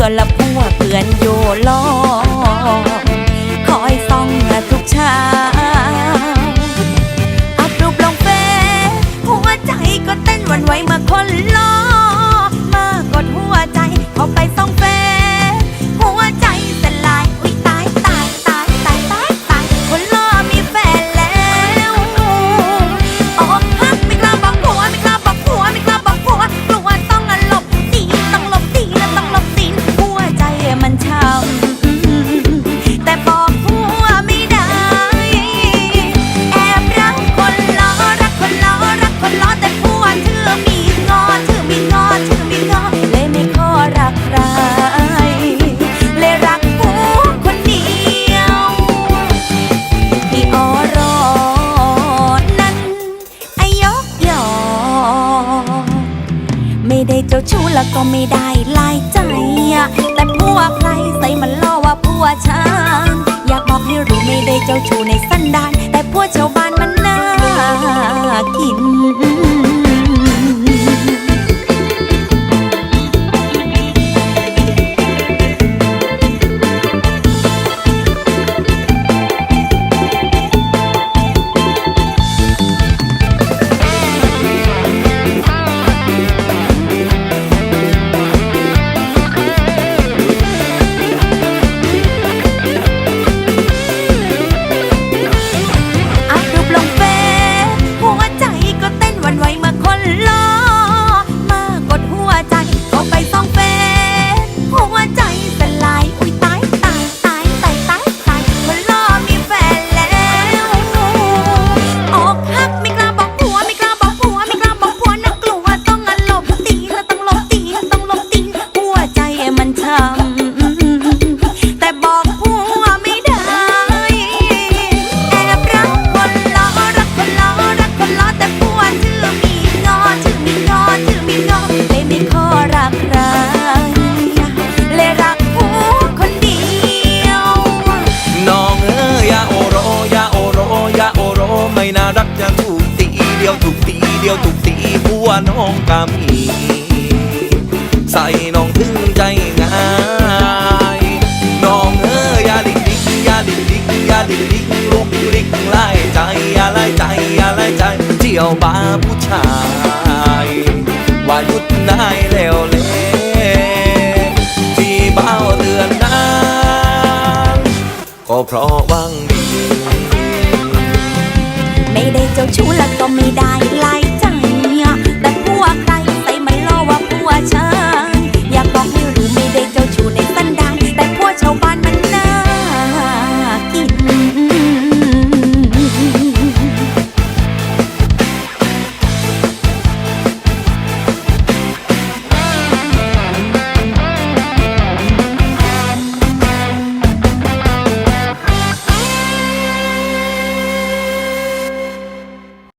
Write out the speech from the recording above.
พื่อนละพัวเพื่อนโยล้อ แล้วก็ไม่ได้ลายใจ แต่ผัวใครใส่มันล่อว่าผัวฉัน ก็มี ใส่น้องถึงใจง่ายน้องเอ้ยอย่าดิกดิกยาดิกดิกยาดิกดิกลุกดิกไล่ใจอยาไล่ใจอยาไล่ใจเที่ยวบาผู้ชาย ว่าหยุดได้แล้วเลที่เบ้าเตือนนั้นก็เพราะวังดี ไม่ได้เจ้าชู้